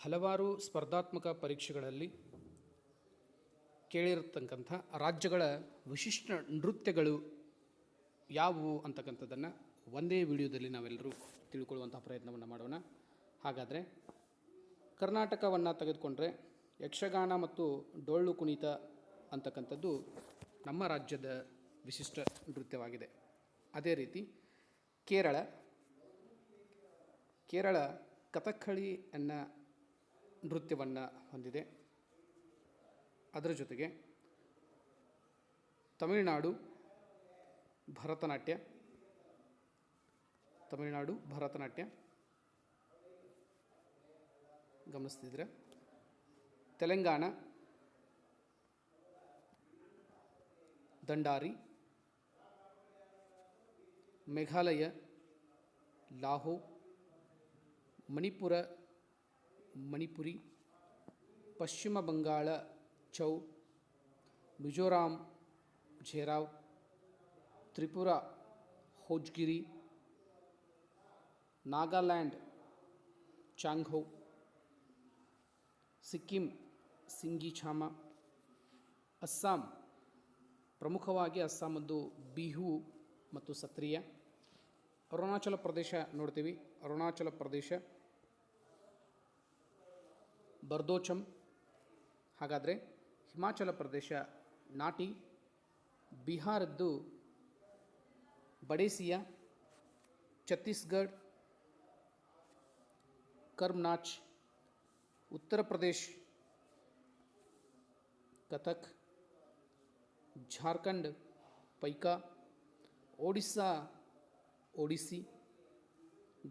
ಹಲವಾರು ಸ್ಪರ್ಧಾತ್ಮಕ ಪರೀಕ್ಷೆಗಳಲ್ಲಿ ಕೇಳಿರತಕ್ಕಂಥ ರಾಜ್ಯಗಳ ವಿಶಿಷ್ಟ ನೃತ್ಯಗಳು ಯಾವುವು ಅಂತಕ್ಕಂಥದ್ದನ್ನು ಒಂದೇ ವಿಡಿಯೋದಲ್ಲಿ ನಾವೆಲ್ಲರೂ ತಿಳ್ಕೊಳ್ಳುವಂಥ ಪ್ರಯತ್ನವನ್ನು ಮಾಡೋಣ. ಹಾಗಾದರೆ ಕರ್ನಾಟಕವನ್ನು ತೆಗೆದುಕೊಂಡ್ರೆ ಯಕ್ಷಗಾನ ಮತ್ತು ಡೊಳ್ಳು ಕುಣಿತ ಅಂತಕ್ಕಂಥದ್ದು ನಮ್ಮ ರಾಜ್ಯದ ವಿಶಿಷ್ಟ ನೃತ್ಯವಾಗಿದೆ. ಅದೇ ರೀತಿ ಕೇರಳ ಕೇರಳ ಕಥಕ್ಕಳಿ ಅನ್ನೋ ನೃತ್ಯವನ್ನು ಹೊಂದಿದೆ. ಅದರ ಜೊತೆಗೆ ತಮಿಳುನಾಡು ಭರತನಾಟ್ಯ ತಮಿಳುನಾಡು ಭರತನಾಟ್ಯ ಗಮನಿಸ್ತಿದ್ರೆ ತೆಲಂಗಾಣ ದಂಡಾರಿ ಮೇಘಾಲಯ ಲಾಹೋ ಮಣಿಪುರ ಮಣಿಪುರಿ, ಪಶ್ಚಿಮ ಬಂಗಾಳ ಚೌ, ಮಿಜೋರಾಂ ಝೇರಾವ್, ತ್ರಿಪುರ ಹೋಜ್ಗಿರಿ, ನಾಗಾಲ್ಯಾಂಡ್ ಚಾಂಗ್ಹೌ, ಸಿಕ್ಕಿಂ ಸಿಂಗಿಛಾಮ ಅಸ್ಸಾಂ ಪ್ರಮುಖವಾಗಿ ಅಸ್ಸಾಮದ್ದು ಬಿಹು ಮತ್ತು ಸತ್ರಿಯ. ಅರುಣಾಚಲ ಪ್ರದೇಶ ನೋಡ್ತೀವಿ. ಅರುಣಾಚಲ ಪ್ರದೇಶ ಬರ್ದೋಚಮ್ ಹಾಗಾದರೆ ಹಿಮಾಚಲ ಪ್ರದೇಶ ನಾಟಿ ಬಿಹಾರದ್ದು ಬಡೇಸಿಯಾ ಛತ್ತೀಸ್ಗಢ, ಕರ್ಮ್ನಾಚ್, ಉತ್ತರ ಪ್ರದೇಶ್, ಕಥಕ್ ಜಾರ್ಖಂಡ್ ಪೈಕಾ, ಒಡಿಸ್ಸಾ, ಒಡಿಸ್ಸಿ,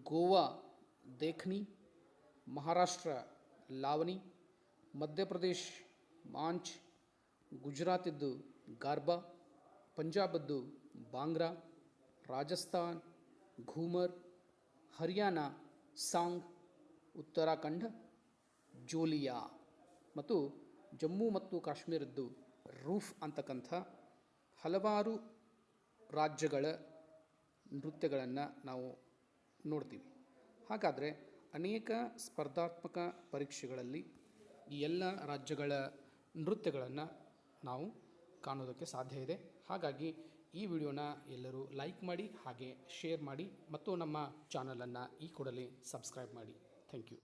ಗೋವಾ, ದೇಖ್ನಿ, ಮಹಾರಾಷ್ಟ್ರ ಲಾವಣಿ ಮಧ್ಯಪ್ರದೇಶ್ ಮಾಂಚ್, ಗುಜರಾತಿದ್ದು ಗಾರ್ಬಾ, ಪಂಜಾಬದ್ದು ಬಾಂಗ್ರಾ, ರಾಜಸ್ಥಾನ್, ಘೂಮರ್, ಹರಿಯಾಣ, ಸಾಂಗ್, ಉತ್ತರಾಖಂಡ, ಜೋಲಿಯಾ ಮತ್ತು ಜಮ್ಮು ಮತ್ತು ಕಾಶ್ಮೀರದ್ದು ರೂಫ್ ಅಂತಕ್ಕಂಥ ಹಲವಾರು ರಾಜ್ಯಗಳ ನೃತ್ಯಗಳನ್ನು ನಾವು ನೋಡ್ತೀವಿ. ಹಾಗಾದರೆ ಅನೇಕ ಸ್ಪರ್ಧಾತ್ಮಕ ಪರೀಕ್ಷೆಗಳಲ್ಲಿ ಈ ಎಲ್ಲ ರಾಜ್ಯಗಳ ನೃತ್ಯಗಳನ್ನು ನಾವು ಕಾಣೋದಕ್ಕೆ ಸಾಧ್ಯ ಇದೆ. ಹಾಗಾಗಿ ಈ ವಿಡಿಯೋನ ಎಲ್ಲರೂ ಲೈಕ್ ಮಾಡಿ, ಹಾಗೆ ಶೇರ್ ಮಾಡಿ, ಮತ್ತು ನಮ್ಮ ಚಾನಲನ್ನು ಈ ಕೂಡಲೇ ಸಬ್ಸ್ಕ್ರೈಬ್ ಮಾಡಿ. Thank you.